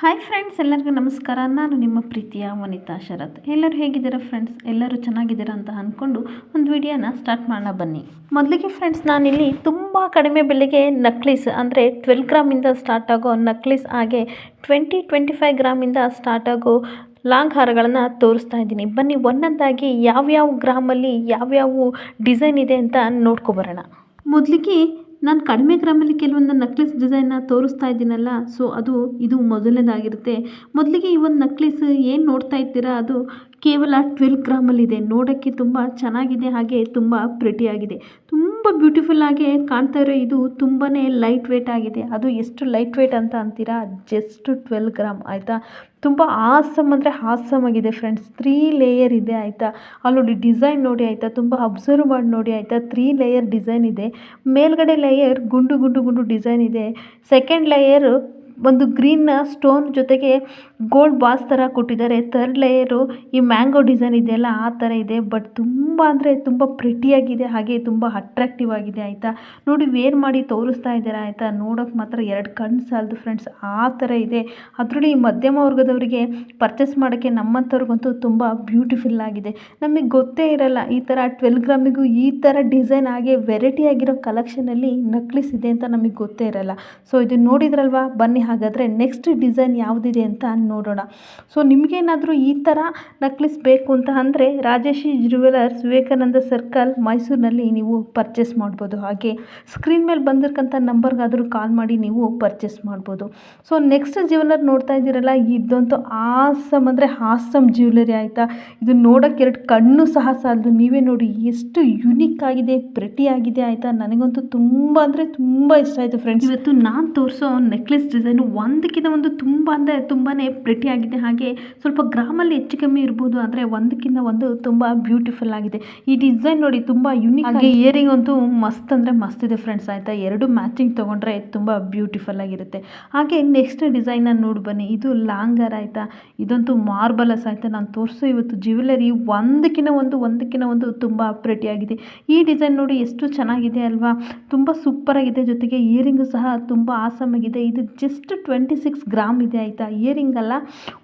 Hi friends ಎಲ್ಲರಿಗೂ ನಮಸ್ಕಾರ. ನಾನು ನಿಮ್ಮ ಪ್ರೀತಿಯ ವನಿತಾ ಶರತ್. ಎಲ್ಲರೂ ಹೇಗಿದ್ದೀರಾ ಫ್ರೆಂಡ್ಸ್ ಎಲ್ಲರೂ ಚೆನ್ನಾಗಿದ್ದೀರಾ ಅಂತ ಅಂದ್ಕೊಂಡು ಒಂದು ವಿಡಿಯೋನ ಸ್ಟಾರ್ಟ್ ಮಾಡೋಣ ಬನ್ನಿ. ಮೊದಲಿಗೆ ಫ್ರೆಂಡ್ಸ್ ನಾನಿಲ್ಲಿ ತುಂಬ ಕಡಿಮೆ ಬೆಲೆಗೆ ನಕ್ಲೀಸ್, ಅಂದರೆ ಟ್ವೆಲ್ ಗ್ರಾಮಿಂದ ಸ್ಟಾರ್ಟ್ ಆಗೋ ನಕ್ಲಿಸ್ ಹಾಗೆ ಟ್ವೆಂಟಿ ಟ್ವೆಂಟಿ ಫೈವ್ ಗ್ರಾಮಿಂದ ಸ್ಟಾರ್ಟ್ ಆಗೋ ಲಾಂಗ್ ಹಾರಗಳನ್ನು ತೋರಿಸ್ತಾ ಇದ್ದೀನಿ. ಬನ್ನಿ, ಒಂದೊಂದಾಗಿ ಯಾವ್ಯಾವ ಗ್ರಾಮಲ್ಲಿ ಯಾವ್ಯಾವ ಡಿಸೈನ್ ಇದೆ ಅಂತ ನೋಡ್ಕೊಬರೋಣ ಮೊದಲಿಗೆ ನಾನು ಕಡಿಮೆ ಗ್ರಾಮಲ್ಲಿ ಕೆಲವೊಂದು ನಕ್ಲಿಸ್ ಡಿಸೈನ್ನ ತೋರಿಸ್ತಾ ಇದ್ದೀನಲ್ಲ ಸೊ ಅದು, ಇದು ಮೊದಲನೇದಾಗಿರುತ್ತೆ. ಮೊದಲಿಗೆ ಈ ಒಂದು ನಕ್ಲಿಸ್ ಏನು ನೋಡ್ತಾ ಇದ್ದೀರಾ, ಅದು ಕೇವಲ ಟ್ವೆಲ್ ಗ್ರಾಮಲ್ಲಿದೆ. ನೋಡೋಕ್ಕೆ ತುಂಬ ಚೆನ್ನಾಗಿದೆ ಹಾಗೆ ತುಂಬ ಪ್ರಿಟಿಯಾಗಿದೆ ತುಂಬ ಬ್ಯೂಟಿಫುಲ್ ಆಗಿ ಕಾಣ್ತಾ ಇರೋ ಇದು ತುಂಬಾ ಲೈಟ್ ವೆಯ್ಟ್ ಆಗಿದೆ. ಅದು ಎಷ್ಟು ಲೈಟ್ ವೆಯ್ಟ್ ಅಂತ ಅಂತೀರಾ? ಜಸ್ಟ್ ಟ್ವೆಲ್ ಗ್ರಾಮ್ ಆಯಿತಾ? ತುಂಬ ಆಸಮ್ ಅಂದರೆ ಹಾಸಮ್ ಆಗಿದೆ ಫ್ರೆಂಡ್ಸ್ ತ್ರೀ ಲೇಯರ್ ಇದೆ ಆಯಿತಾ? ಅಲ್ಲಿ ನೋಡಿ ಡಿಸೈನ್ ನೋಡಿ ಆಯಿತಾ? ತುಂಬ ಅಬ್ಸರ್ವ್ ಮಾಡಿ ನೋಡಿ ಆಯಿತಾ? ತ್ರೀ ಲೇಯರ್ ಡಿಸೈನ್ ಇದೆ. ಮೇಲ್ಗಡೆ ಲೇಯರ್ ಗುಂಡು ಗುಂಡು ಗುಂಡು ಡಿಸೈನ್ ಇದೆ. ಸೆಕೆಂಡ್ ಲೇಯರು ಒಂದು ಗ್ರೀನ್ನ ಸ್ಟೋನ್ ಜೊತೆಗೆ ಗೋಲ್ಡ್ ಬಾಸ್ ಥರ ಕೊಟ್ಟಿದ್ದಾರೆ. ಥರ್ಡ್ ಲೇಯರು ಈ ಮ್ಯಾಂಗೋ ಡಿಸೈನ್ ಇದೆಯಲ್ಲ, ಆ ಥರ ಇದೆ. ಬಟ್ ತುಂಬ ಅಂದರೆ ತುಂಬ ಪ್ರಿಟಿಯಾಗಿದೆ, ಹಾಗೆ ತುಂಬ ಅಟ್ರಾಕ್ಟಿವ್ ಆಗಿದೆ, ಆಯಿತಾ? ನೋಡಿ ವೇರ್ ಮಾಡಿ ತೋರಿಸ್ತಾ ಇದ್ದಾರೆ, ಆಯಿತಾ? ನೋಡೋಕೆ ಮಾತ್ರ ಎರಡು ಕಣ್ಣು ಸಾಲದು ಫ್ರೆಂಡ್ಸ್, ಆ ಥರ ಇದೆ. ಅದರಲ್ಲಿ ಮಧ್ಯಮ ವರ್ಗದವರಿಗೆ ಪರ್ಚೇಸ್ ಮಾಡೋಕ್ಕೆ ನಮ್ಮಂಥವ್ರಿಗಂತೂ ತುಂಬ ಬ್ಯೂಟಿಫುಲ್ ಆಗಿದೆ. ನಮಗೆ ಗೊತ್ತೇ ಇರಲ್ಲ, ಈ ಥರ ಟ್ವೆಲ್ ಗ್ರಾಮಿಗೂ ಈ ಥರ ಡಿಸೈನ್ ಹಾಗೆ ವೆರೈಟಿ ಆಗಿರೋ ಕಲೆಕ್ಷನಲ್ಲಿ ನಕ್ಲಿಸ್ ಇದೆ ಅಂತ ನಮಗೆ ಗೊತ್ತೇ ಇರಲ್ಲ. ಸೊ ಇದು ನೋಡಿದ್ರಲ್ವಾ? ಬನ್ನಿ ಹಾಗಾದರೆ ನೆಕ್ಸ್ಟ್ ಡಿಸೈನ್ ಯಾವುದಿದೆ ಅಂತ ನೋಡೋಣ. ಸೊ ನಿಮಗೇನಾದರೂ ಈ ಥರ ನಕ್ಲಿಸ್ ಬೇಕು ಅಂತ ಅಂದರೆ ರಾಜೇಶಿ ಜ್ಯುವೆಲರ್ಸ್ ವಿವೇಕಾನಂದ ಸರ್ಕಲ್ ಮೈಸೂರಿನಲ್ಲಿ ನೀವು ಪರ್ಚೇಸ್ ಮಾಡ್ಬೋದು. ಹಾಗೆ ಸ್ಕ್ರೀನ್ ಮೇಲೆ ಬಂದಿರಕ್ಕಂಥ ನಂಬರ್ಗಾದರೂ ಕಾಲ್ ಮಾಡಿ ನೀವು ಪರ್ಚೇಸ್ ಮಾಡ್ಬೋದು. ಸೊ ನೆಕ್ಸ್ಟ್ ಜ್ಯುವೆಲರ್ ನೋಡ್ತಾ ಇದ್ದೀರಲ್ಲ, ಇದಂತೂ ಆಸಮ್ ಅಂದರೆ ಹಾಸಮ್ ಜ್ಯುವೆಲರಿ ಆಯಿತಾ? ಇದು ನೋಡೋಕ್ಕೆ ಎರಡು ಕಣ್ಣು ಸಹ ಸಾಲದು. ನೀವೇ ನೋಡಿ, ಎಷ್ಟು ಯುನೀಕ್ ಆಗಿದೆ ಪ್ರೆಟಿ ಆಗಿದೆ ಆಯಿತಾ? ನನಗಂತೂ ತುಂಬ ಅಂದರೆ ತುಂಬ ಇಷ್ಟ ಆಯಿತು ಫ್ರೆಂಡ್ಸ್ ಇವತ್ತು ನಾನು ತೋರಿಸೋ ನೆಕ್ಲೆಸ್ ಡಿಸೈನು ಒಂದಕ್ಕಿಂತ ಒಂದು ತುಂಬ ಅಂದರೆ ತುಂಬಾ ಪ್ರಿಟಿಯಾಗಿದೆ ಆಗಿದೆ. ಹಾಗೆ ಸ್ವಲ್ಪ ಗ್ರಾಮಲ್ಲಿ ಹೆಚ್ಚು ಕಮ್ಮಿ ಇರ್ಬೋದು ಆದರೆ ಒಂದಕ್ಕಿಂತ ಒಂದು ತುಂಬ ಬ್ಯೂಟಿಫುಲ್ ಆಗಿದೆ. ಈ ಡಿಸೈನ್ ನೋಡಿ ತುಂಬ ಯುನಿಕ್ ಹಾಗೆ ಇಯರಿಂಗ್ ಅಂತೂ ಮಸ್ತ್ ಅಂದರೆ ಮಸ್ತ್ ಇದೆ ಫ್ರೆಂಡ್ಸ್ ಆಯಿತಾ? ಎರಡು ಮ್ಯಾಚಿಂಗ್ ತೊಗೊಂಡ್ರೆ ತುಂಬ ಬ್ಯೂಟಿಫುಲ್ ಆಗಿರುತ್ತೆ. ಹಾಗೆ ನೆಕ್ಸ್ಟ್ ಡಿಸೈನನ್ನು ನೋಡಿ ಬನ್ನಿ. ಇದು ಲಾಂಗರ್ ಆಯಿತಾ? ಇದಂತೂ ಮಾರ್ಬಲಸ್ ಆಯಿತಾ? ನಾನು ತೋರಿಸೋ ಇವತ್ತು ಜ್ಯುವೆಲರಿ ಒಂದಕ್ಕಿಂತ ಒಂದು ಒಂದಕ್ಕಿಂತ ಒಂದು ತುಂಬ ಆಗಿದೆ. ಈ ಡಿಸೈನ್ ನೋಡಿ ಎಷ್ಟು ಚೆನ್ನಾಗಿದೆ ಅಲ್ವಾ? ತುಂಬ ಸೂಪರಾಗಿದೆ ಜೊತೆಗೆ ಇಯರಿಂಗು ಸಹ ತುಂಬ ಆಸಮ್ ಆಗಿದೆ. ಇದು ಜಸ್ಟ್ ಟ್ವೆಂಟಿ ಸಿಕ್ಸ್ ಗ್ರಾಮ್ ಇದೆ ಆಯಿತಾ? ಇಯರಿಂಗ್ ಅಲ್ಲ?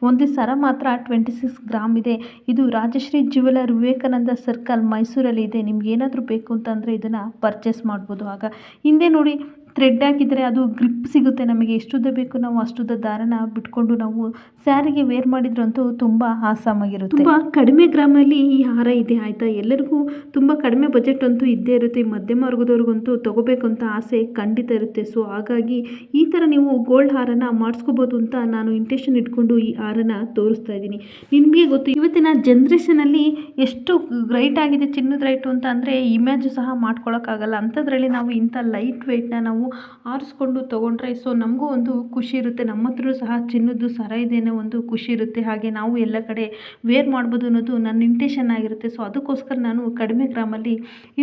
ಒಂದು ಸರ ಮಾತ್ರ ಟ್ವೆಂಟಿ ಸಿಕ್ಸ್ ಗ್ರಾಮ್ ಇದೆ. ಇದು ರಾಜಶ್ರೀ ಜ್ಯುವೆಲರ್ ವಿವೇಕಾನಂದ ಸರ್ಕಲ್ ಮೈಸೂರಲ್ಲಿ ಇದೆ ನಿಮ್ಗೆ ಏನಾದರೂ ಬೇಕು ಅಂತಂದರೆ ಇದನ್ನು ಪರ್ಚೇಸ್ ಮಾಡ್ಬೋದು ಆಗ. ಹಿಂದೆ ನೋಡಿ ಥ್ರೆಡ್ ಹಾಕಿದರೆ ಅದು ಗ್ರಿಪ್ ಸಿಗುತ್ತೆ ನಮಗೆ. ಎಷ್ಟುದ್ದ ಬೇಕು ನಾವು ಅಷ್ಟುದ್ದ ದಾರನ ಬಿಟ್ಕೊಂಡು ನಾವು ಸ್ಯಾರಿಗೆ ವೇರ್ ಮಾಡಿದ್ರಂತೂ ತುಂಬ ಆಸಾಮಾಗಿರುತ್ತೆ. ತುಂಬ ಕಡಿಮೆ ಗ್ರಾಮಲ್ಲಿ ಈ ಹಾರ ಇದೆ ಆಯಿತಾ? ಎಲ್ಲರಿಗೂ ತುಂಬ ಕಡಿಮೆ ಬಜೆಟ್ ಅಂತೂ ಇದ್ದೇ ಇರುತ್ತೆ. ಈ ಮಧ್ಯಮ ವರ್ಗದವ್ರಿಗಂತೂ ತೊಗೋಬೇಕು ಅಂತ ಆಸೆ ಖಂಡಿತ ಇರುತ್ತೆ. ಸೊ ಹಾಗಾಗಿ ಈ ಥರ ನೀವು ಗೋಲ್ಡ್ ಹಾರನ ಮಾಡಿಸ್ಕೋಬೋದು ಅಂತ ನಾನು ಇಂಟೆನ್ಷನ್ ಇಟ್ಕೊಂಡು ಈ ಹಾರನ ತೋರಿಸ್ತಾ ಇದ್ದೀನಿ. ನಿಮಗೆ ಗೊತ್ತು, ಇವತ್ತಿನ ಜನ್ರೇಷನಲ್ಲಿ ಎಷ್ಟು ರೈಟ್ ಆಗಿದೆ, ಚಿನ್ನದ ರೈಟು ಅಂತ ಅಂದರೆ ಇಮ್ಯಾಜು ಸಹ ಮಾಡ್ಕೊಳ್ಳೋಕ್ಕಾಗಲ್ಲ ಅಂಥದ್ರಲ್ಲಿ ನಾವು ಇಂಥ ಲೈಟ್ ವೆಯ್ಟ್ನ ನಾವು ಆರಿಸ್ಕೊಂಡು ತೊಗೊಂಡ್ರೆ ಸೊ ನಮಗೂ ಒಂದು ಖುಷಿ ಇರುತ್ತೆ. ನಮ್ಮ ಹತ್ರ ಸಹ ಚಿನ್ನದ್ದು ಸರ ಇದೆ ಅನ್ನೋ ಒಂದು ಖುಷಿ ಇರುತ್ತೆ. ಹಾಗೆ ನಾವು ಎಲ್ಲ ಕಡೆ ವೇರ್ ಮಾಡ್ಬೋದು ಅನ್ನೋದು ನನ್ನ ಇಂಟೆನ್ಷನ್ ಆಗಿರುತ್ತೆ. ಸೊ ಅದಕ್ಕೋಸ್ಕರ ನಾನು ಕಡಿಮೆ ಗ್ರಾಮಲ್ಲಿ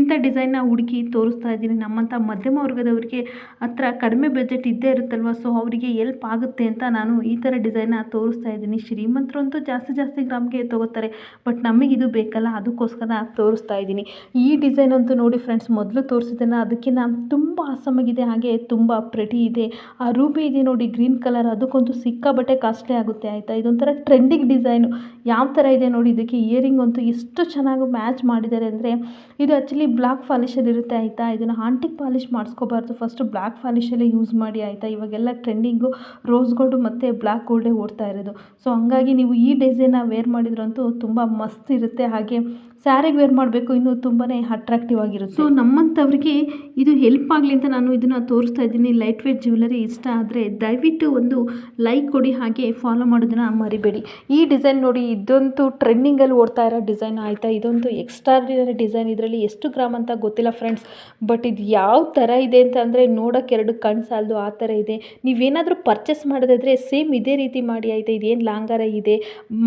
ಇಂಥ ಡಿಸೈನ್ನ ಹುಡುಕಿ ತೋರಿಸ್ತಾ ಇದ್ದೀನಿ. ನಮ್ಮಂಥ ಮಧ್ಯಮ ವರ್ಗದವರಿಗೆ ಹತ್ರ ಕಡಿಮೆ ಬಜೆಟ್ ಇದ್ದೇ ಇರುತ್ತಲ್ವ? ಸೊ ಅವರಿಗೆ ಎಲ್ಪ್ ಆಗುತ್ತೆ ಅಂತ ನಾನು ಈ ಥರ ಡಿಸೈನ್ನ ತೋರಿಸ್ತಾ ಇದ್ದೀನಿ. ಶ್ರೀಮಂತರಂತೂ ಜಾಸ್ತಿ ಜಾಸ್ತಿ ಗ್ರಾಮ್ಗೆ ತೊಗೋತಾರೆ. ಬಟ್ ನಮಗಿದು ಬೇಕಲ್ಲ, ಅದಕ್ಕೋಸ್ಕರ ತೋರಿಸ್ತಾ ಇದ್ದೀನಿ. ಈ ಡಿಸೈನ್ ಅಂತೂ ನೋಡಿ ಫ್ರೆಂಡ್ಸ್ ಮೊದಲು ತೋರಿಸಿದ್ದನ್ನು ಅದಕ್ಕಿಂತ ತುಂಬ ಆಸಮಾಗಿದೆ ಹಾಗೆ ತುಂಬ ಪ್ರೆಟಿ ಇದೆ. ಆ ರೂಬಿ ಇದೆ ನೋಡಿ, ಗ್ರೀನ್ ಕಲರ್ ಅದಕ್ಕಂತೂ ಸಿಕ್ಕಾಬಟ್ಟೆ ಕಾಸ್ಟ್ಲಿ ಆಗುತ್ತೆ, ಆಯಿತಾ? ಇದೊಂಥರ ಟ್ರೆಂಡಿಂಗ್ ಡಿಸೈನು ಯಾವ ಥರ ಇದೆ ನೋಡಿ, ಇದಕ್ಕೆ ಇಯರಿಂಗ್ ಅಂತೂ ಎಷ್ಟು ಚೆನ್ನಾಗಿ ಮ್ಯಾಚ್ ಮಾಡಿದ್ದಾರೆ ಅಂದರೆ, ಇದು ಆ್ಯಕ್ಚುಲಿ ಬ್ಲ್ಯಾಕ್ ಪಾಲಿಶಲ್ಲಿ ಇರುತ್ತೆ, ಆಯಿತಾ? ಇದನ್ನು ಆಂಟಿಕ್ ಪಾಲಿಶ್ ಮಾಡಿಸ್ಕೋಬಾರ್ದು. ಫಸ್ಟು ಬ್ಲ್ಯಾಕ್ ಪಾಲಿಶಲ್ಲೇ ಯೂಸ್ ಮಾಡಿ, ಆಯಿತಾ? ಇವಾಗೆಲ್ಲ ಟ್ರೆಂಡಿಂಗು ರೋಸ್ ಗೋಲ್ಡು ಮತ್ತು ಬ್ಲ್ಯಾಕ್ ಗೋಲ್ಡೇ ಓಡ್ತಾ ಇರೋದು. ಸೊ ಹಂಗಾಗಿ ನೀವು ಈ ಡಿಸೈನ್ನ ವೇರ್ ಮಾಡಿದ್ರಂತೂ ತುಂಬ ಮಸ್ತ್ ಇರುತ್ತೆ. ಹಾಗೆ ಸ್ಯಾರಿಗೆ ವೇರ್ ಮಾಡಬೇಕು ಇನ್ನೂ ತುಂಬಾ ಅಟ್ರಾಕ್ಟಿವ್ ಆಗಿರುತ್ತೆ. ಸೊ ನಮ್ಮಂಥವ್ರಿಗೆ ಇದು ಹೆಲ್ಪ್ ಆಗಲಿ ಅಂತ ನಾನು ಇದನ್ನು ತೋರಿಸ್ತಾ ಇದ್ದೀನಿ. ಲೈಟ್ ವೇಟ್ ಜ್ಯುವೆಲರಿ ಇಷ್ಟ ಆದರೆ ದಯವಿಟ್ಟು ಒಂದು ಲೈಕ್ ಕೊಡಿ, ಹಾಗೆ ಫಾಲೋ ಮಾಡೋದನ್ನು ಮರಿಬೇಡಿ. ಈ ಡಿಸೈನ್ ನೋಡಿ ಇದಂತೂ ಟ್ರೆಂಡಿಂಗಲ್ಲಿ ಓಡ್ತಾ ಇರೋ ಡಿಸೈನ್ ಆಯಿತಾ? ಇದೊಂದು ಎಕ್ಸ್ಟ್ರಾರ್ಡಿನರಿ ಡಿಸೈನ್ ಇದರಲ್ಲಿ ಎಷ್ಟು ಗ್ರಾಮ್ ಅಂತ ಗೊತ್ತಿಲ್ಲ ಫ್ರೆಂಡ್ಸ್ ಬಟ್ ಇದು ಯಾವ ಥರ ಇದೆ ಅಂತ ಅಂದರೆ ನೋಡೋಕ್ಕೆ ಎರಡು ಕಣ್ಣು ಸಾಲದು ಆ ಥರ ಇದೆ. ನೀವೇನಾದರೂ ಪರ್ಚೇಸ್ ಮಾಡೋದಾದರೆ ಸೇಮ್ ಇದೇ ರೀತಿ ಮಾಡಿ ಆಯಿತಾ? ಇದೇನು ಲಾಂಗಾರ ಇದೆ?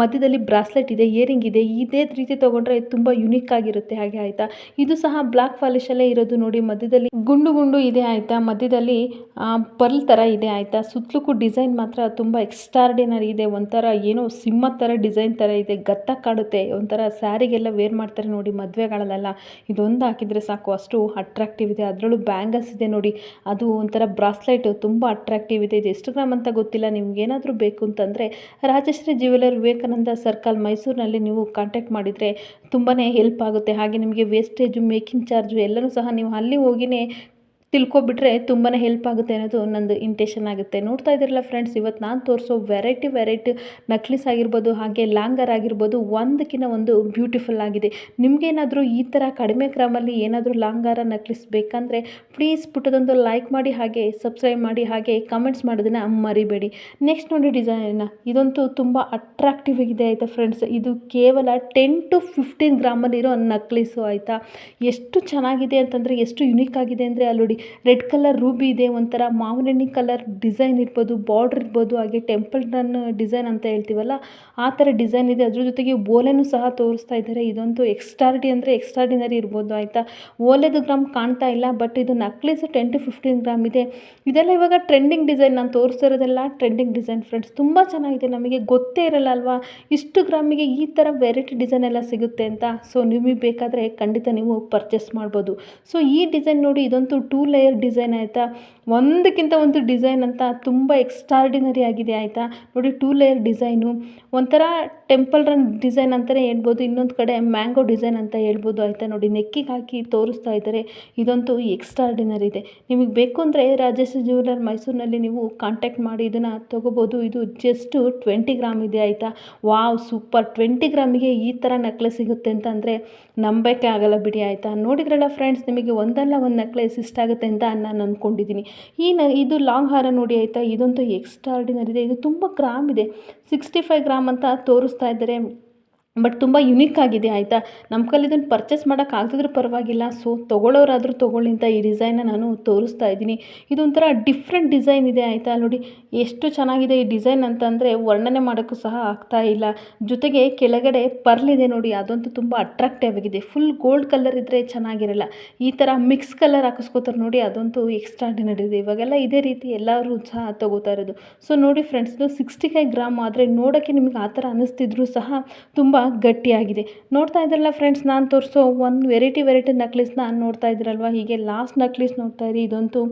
ಮಧ್ಯದಲ್ಲಿ ಬ್ರಾಸ್ಲೆಟ್ ಇದೆ ಇಯರಿಂಗ್ ಇದೆ, ಇದೇ ರೀತಿ ತೊಗೊಂಡ್ರೆ ತುಂಬ ತುಂಬ ಯುನಿಕ್ ಆಗಿರುತ್ತೆ, ಹಾಗೆ ಆಯಿತಾ? ಇದು ಸಹ ಬ್ಲಾಕ್ ಪಾಲಿಶಲ್ಲೇ ಇರೋದು ನೋಡಿ, ಮಧ್ಯದಲ್ಲಿ ಗುಂಡು ಗುಂಡು ಇದೆ ಆಯಿತಾ? ಮಧ್ಯದಲ್ಲಿ ಪರ್ಲ್ ಥರ ಇದೆ ಆಯಿತಾ? ಸುತ್ತಲೂ ಡಿಸೈನ್ ಮಾತ್ರ ತುಂಬ ಎಕ್ಸ್ಟ್ರಾರ್ಡಿನರಿ ಇದೆ. ಒಂಥರ ಏನೋ ಸಿಂಹ ಥರ ಡಿಸೈನ್ ಥರ ಇದೆ. ಗತ್ತ ಕಾಡುತ್ತೆ. ಒಂಥರ ಸ್ಯಾರಿಗೆಲ್ಲ ವೇರ್ ಮಾಡ್ತಾರೆ ನೋಡಿ ಮದುವೆಗಳಲ್ಲೆಲ್ಲ ಇದೊಂದು ಹಾಕಿದರೆ ಸಾಕು. ಅಷ್ಟು ಅಟ್ರಾಕ್ಟಿವ್ ಇದೆ. ಅದರಲ್ಲೂ ಬ್ಯಾಂಗಲ್ಸ್ ಇದೆ ನೋಡಿ. ಅದು ಒಂಥರ ಬ್ರಾಸ್ಲೈಟ್, ತುಂಬ ಅಟ್ರಾಕ್ಟಿವ್ ಇದೆ. ಇದು ಎಷ್ಟು ಗ್ರಾಮ್ ಅಂತ ಗೊತ್ತಿಲ್ಲ. ನಿಮ್ಗೆ ಏನಾದರೂ ಬೇಕು ಅಂತಂದರೆ ರಾಜಶ್ರೀ ಜ್ಯುವೆಲರ್ ವಿವೇಕಾನಂದ ಸರ್ಕಲ್ ಮೈಸೂರಿನಲ್ಲಿ ನೀವು ಕಾಂಟ್ಯಾಕ್ಟ್ ಮಾಡಿದರೆ ತುಂಬಾ ಹೆಲ್ಪ್ ಆಗುತ್ತೆ. ಹಾಗೆ ನಿಮಗೆ ವೇಸ್ಟೇಜು ಮೇಕಿಂಗ್ ಚಾರ್ಜು ಎಲ್ಲನೂ ಸಹ ನೀವು ಅಲ್ಲಿ ಹೋಗಿನೇ ತಿಳ್ಕೊಬಿಟ್ರೆ ತುಂಬಾ ಹೆಲ್ಪ್ ಆಗುತ್ತೆ ಅನ್ನೋದು ನಂದು ಇಂಟೆನ್ಷನ್ ಆಗುತ್ತೆ. ನೋಡ್ತಾ ಇದ್ದೀರಲ್ಲ ಫ್ರೆಂಡ್ಸ್ ಇವತ್ತು ನಾನು ತೋರಿಸೋ ವೆರೈಟಿ ವೆರೈಟಿ ನಕ್ಲಿಸ್ ಆಗಿರ್ಬೋದು, ಹಾಗೆ ಲಾಂಗರ್ ಆಗಿರ್ಬೋದು ಒಂದಕ್ಕಿಂತ ಒಂದು ಬ್ಯೂಟಿಫುಲ್ ಆಗಿದೆ. ನಿಮಗೇನಾದರೂ ಈ ಥರ ಕಡಿಮೆ ಕ್ರಮಲ್ಲಿ ಏನಾದರೂ ಲಾಂಗಾರ ನಕ್ಲಿಸ್ ಬೇಕಂದರೆ ಪ್ಲೀಸ್ ಪುಟ್ಟದೊಂದು ಲೈಕ್ ಮಾಡಿ, ಹಾಗೆ ಸಬ್ಸ್ಕ್ರೈಬ್ ಮಾಡಿ, ಹಾಗೆ ಕಮೆಂಟ್ಸ್ ಮಾಡೋದನ್ನು ಮರಿಬೇಡಿ. ನೆಕ್ಸ್ಟ್ ನೋಡಿ ಡಿಸೈನ ಇದಂತೂ ತುಂಬ ಅಟ್ರಾಕ್ಟಿವ್ ಆಗಿದೆ ಆಯಿತಾ ಫ್ರೆಂಡ್ಸ್ ಇದು ಕೇವಲ ಟೆನ್ ಟು ಫಿಫ್ಟೀನ್ ಗ್ರಾಮಲ್ಲಿರೋ ನಕ್ಲಿಸು ಆಯಿತಾ. ಎಷ್ಟು ಚೆನ್ನಾಗಿದೆ ಅಂತಂದರೆ, ಎಷ್ಟು ಯುನೀಕ್ ಆಗಿದೆ ಅಂದರೆ ಅಲ್ಲಿ ರೆಡ್ ಕಲರ್ ರೂಬಿ ಇದೆ, ಒಂಥರ ಮಾವಿನಣ್ಣಿ ಕಲರ್ ಡಿಸೈನ್ ಇರ್ಬೋದು, ಬಾರ್ಡ್ರ್ ಇರ್ಬೋದು, ಹಾಗೆ ಟೆಂಪಲ್ ರನ್ ಡಿಸೈನ್ ಅಂತ ಹೇಳ್ತೀವಲ್ಲ, ಆ ಥರ ಡಿಸೈನ್ ಇದೆ. ಅದ್ರ ಜೊತೆಗೆ ಓಲೆನೂ ಸಹ ತೋರಿಸ್ತಾ ಇದ್ದಾರೆ. ಇದೊಂದು ಎಕ್ಸ್ಟ್ರಾರ್ಡಿ ಅಂದರೆ ಎಕ್ಸ್ಟ್ರಾರ್ಡಿನರಿ ಇರ್ಬೋದು, ಆಯಿತಾ? ಓಲೆದು ಗ್ರಾಮ್ ಕಾಣ್ತಾ ಇಲ್ಲ, ಬಟ್ ಇದು necklace ten to fifteen gram ಇದೆ. ಇದೆಲ್ಲ ಇವಾಗ ಟ್ರೆಂಡಿಂಗ್ ಡಿಸೈನ್, ನಾನು ತೋರಿಸಿರೋದೆಲ್ಲ ಟ್ರೆಂಡಿಂಗ್ ಡಿಸೈನ್, ಫ್ರೆಂಡ್ಸ್. ತುಂಬ ಚೆನ್ನಾಗಿದೆ. ನಮಗೆ ಗೊತ್ತೇ ಇರಲ್ಲ ಅಲ್ವಾ? ಇಷ್ಟು ಗ್ರಾಮಿಗೆ ಈ ಥರ ವೆರೈಟಿ ಡಿಸೈನ್ ಎಲ್ಲ ಸಿಗುತ್ತೆ ಅಂತ. ಸೊ, ನಿಮಗೆ ಬೇಕಾದರೆ ಖಂಡಿತ ನೀವು ಪರ್ಚೇಸ್ ಮಾಡ್ಬೋದು. ಸೊ, ಈ ಡಿಸೈನ್ ನೋಡಿ ಇದಂತೂ ಟೂ ಲೇಯರ್ ಡಿಸೈನ್ ಆಯಿತಾ? ಒಂದಕ್ಕಿಂತ ಒಂದು ಡಿಸೈನ್ ಅಂತ ತುಂಬ ಎಕ್ಸ್ಟ್ರಾರ್ಡಿನರಿ ಆಗಿದೆ ಆಯಿತಾ? ನೋಡಿ ಟೂ ಲೇಯರ್ ಡಿಸೈನು ಒಂಥರ ಟೆಂಪಲ್ ರನ್ ಡಿಸೈನ್ ಅಂತಲೇ ಹೇಳ್ಬೋದು. ಇನ್ನೊಂದು ಕಡೆ ಮ್ಯಾಂಗೋ ಡಿಸೈನ್ ಅಂತ ಹೇಳ್ಬೋದು ಆಯಿತಾ? ನೋಡಿ, ನೆಕ್ಕಿಗೆ ಹಾಕಿ ತೋರಿಸ್ತಾ ಇದ್ದಾರೆ. ಇದಂತೂ ಎಕ್ಸ್ಟ್ರಾರ್ಡಿನರಿ ಇದೆ. ನಿಮಗೆ ಬೇಕು ಅಂದರೆ ರಾಜೇಶ್ ಜ್ಯುವೆಲರ್ ಮೈಸೂರಿನಲ್ಲಿ ನೀವು ಕಾಂಟ್ಯಾಕ್ಟ್ ಮಾಡಿ, ಇದನ್ನು ತೊಗೋಬೋದು. ಇದು ಜಸ್ಟು ಟ್ವೆಂಟಿ ಗ್ರಾಮ್ ಇದೆ ಆಯಿತಾ? ವಾವ್ ಸೂಪರ್ ಟ್ವೆಂಟಿ ಗ್ರಾಮಿಗೆ ಈ ಥರ ನಕ್ಲೆ ಸಿಗುತ್ತೆ ಅಂತಂದರೆ ನಂಬಕ್ಕೆ ಆಗಲ್ಲ ಬಿಡಿ ಆಯಿತಾ? ನೋಡಿದ್ರಲ್ಲ ಫ್ರೆಂಡ್ಸ್ ನಿಮಗೆ ಒಂದಲ್ಲ ಒಂದು ನಕ್ಲೆ ಇಷ್ಟ ಆಗುತ್ತೆ ಅಂತ ನಾನು ಅಂದ್ಕೊಂಡಿದ್ದೀನಿ ಈ ನ, ಇದು ಲಾಂಗ್ ಹಾರ ನೋಡಿ ಆಯಿತಾ? ಇದಂತೂ ಎಕ್ಸ್ಟ್ರಾರ್ಡಿನರಿ ಇದೆ. ಇದು ತುಂಬ ಗ್ರಾಮ್ ಇದೆ. ಸಿಕ್ಸ್ಟಿ ಫೈವ್ ಗ್ರಾಮ್ ಅಂತ ತೋರಿಸ್ತಾ ಇದ್ದಾರೆ. ಬಟ್ ತುಂಬ ಯುನೀಕ್ ಆಗಿದೆ, ಆಯಿತಾ? ನಮ್ಮ ಕೈಲಿ ಇದನ್ನು ಪರ್ಚೇಸ್ ಮಾಡೋಕ್ಕಾಗದಿದ್ರೂ ಪರವಾಗಿಲ್ಲ. ಸೊ ತೊಗೊಳ್ಳೋರಾದರೂ ತೊಗೊಳ್ಳಿ ಅಂತ ಈ ಡಿಸೈನ್ನ ನಾನು ತೋರಿಸ್ತಾ ಇದ್ದೀನಿ. ಇದೊಂಥರ ಡಿಫ್ರೆಂಟ್ ಡಿಸೈನ್ ಇದೆ, ಆಯಿತಾ? ನೋಡಿ, ಎಷ್ಟು ಚೆನ್ನಾಗಿದೆ ಈ ಡಿಸೈನ್ ಅಂತಂದರೆ ವರ್ಣನೆ ಮಾಡೋಕ್ಕೂ ಸಹ ಆಗ್ತಾ ಇಲ್ಲ. ಜೊತೆಗೆ ಕೆಳಗಡೆ ಪರ್ಲಿದೆ ನೋಡಿ, ಅದಂತೂ ತುಂಬ ಅಟ್ರಾಕ್ಟಿವ್ ಆಗಿದೆ. ಫುಲ್ ಗೋಲ್ಡ್ ಕಲರ್ ಇದ್ದರೆ ಚೆನ್ನಾಗಿರಲ್ಲ. ಈ ಥರ ಮಿಕ್ಸ್ ಕಲರ್ ಹಾಕಿಸ್ಕೋತಾರೆ ನೋಡಿ, ಅದಂತೂ ಎಕ್ಸ್ಟ್ರಾರ್ಡಿನರಿ ಇದೆ. ಇವಾಗೆಲ್ಲ ಇದೇ ರೀತಿ ಎಲ್ಲರೂ ಸಹ ತಗೋತಾ ಇರೋದು. ಸೊ ನೋಡಿ ಫ್ರೆಂಡ್ಸ್ ಇದು ಸಿಕ್ಸ್ಟಿ ಫೈವ್ ಗ್ರಾಮ್ ಆದರೆ ನೋಡೋಕ್ಕೆ ನಿಮಗೆ ಆ ಥರ ಅನ್ನಿಸ್ತಿದ್ರು ಸಹ ತುಂಬ ಗಟ್ಟಿಯಾಗಿದೆ. ನೋಡ್ತಾ ಇದ್ರಲ್ಲ ಫ್ರೆಂಡ್ಸ್ ನಾನು ತೋರಿಸೋ ಒಂದು ವೆರೈಟಿ ವೆರೈಟಿ ನಕ್ಲಿಸ್ನ ನೋಡ್ತಾ ಇದ್ರಲ್ವ? ಹೀಗೆ ಲಾಸ್ಟ್ ನಕ್ಲಿಸ್ ನೋಡ್ತಾ ಇರಿ, ಇದಂತೂ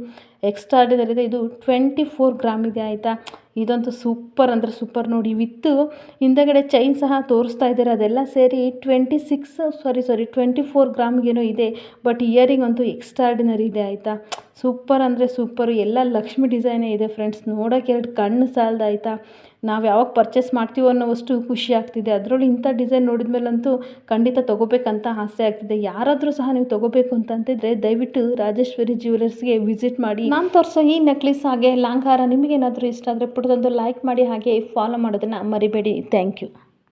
ಎಕ್ಸ್ಟ್ರಾರ್ಡಿನರಿ ಇದೆ ಇದು ಟ್ವೆಂಟಿ ಫೋರ್ ಗ್ರಾಮ್ ಇದೆ, ಆಯಿತಾ? ಇದಂತೂ ಸೂಪರ್ ಅಂದರೆ ಸೂಪರ್ ನೋಡಿ. ವಿತ್ತು ಹಿಂದಗಡೆ ಚೈನ್ ಸಹ ತೋರಿಸ್ತಾ ಇದ್ದಾರೆ, ಅದೆಲ್ಲ ಸೇರಿ twenty six sorry sorry twenty four ಗ್ರಾಮ್ಗೇನೋ ಇದೆ ಬಟ್ ಇಯರಿಂಗ್ ಅಂತೂ ಎಕ್ಸ್ಟ್ರಾರ್ಡಿನರಿ ಇದೆ, ಆಯಿತಾ? ಸೂಪರ್ ಅಂದರೆ ಸೂಪರು ಎಲ್ಲ ಲಕ್ಷ್ಮಿ ಡಿಸೈನೇ ಇದೆ ಫ್ರೆಂಡ್ಸ್ ನೋಡೋಕೆ ಎರಡು ಕಣ್ಣು ಸಾಲದು, ಆಯಿತಾ? ನಾವು ಯಾವಾಗ ಪರ್ಚೇಸ್ ಮಾಡ್ತೀವೋ ಅನ್ನೋವಷ್ಟು ಖುಷಿ ಆಗ್ತಿದೆ. ಅದರಲ್ಲೂ ಇಂಥ ಡಿಸೈನ್ ನೋಡಿದ ಮೇಲಂತೂ ಖಂಡಿತ ತೊಗೋಬೇಕಂತ ಆಸೆ ಆಗ್ತಿದೆ. ಯಾರಾದರೂ ಸಹ ನೀವು ತೊಗೋಬೇಕು ಅಂತಂತಿದ್ರೆ ದಯವಿಟ್ಟು ರಾಜೇಶ್ವರಿ ಜ್ಯುವೆಲರ್ಸ್ಗೆ ವಿಸಿಟ್ ಮಾಡಿ. ನಾನು ತೋರಿಸೋ ಈ ನೆಕ್ಲೆಸ್ ಹಾಗೆ ಲಾಂಗ್ ನಿಮಗೇನಾದರೂ ಇಷ್ಟ ಆದರೆ ಪುಟ್ಟದೊಂದು ಲೈಕ್ ಮಾಡಿ ಹಾಗೆ ಫಾಲೋ ಮಾಡೋದನ್ನು ಮರಿಬೇಡಿ. Thank you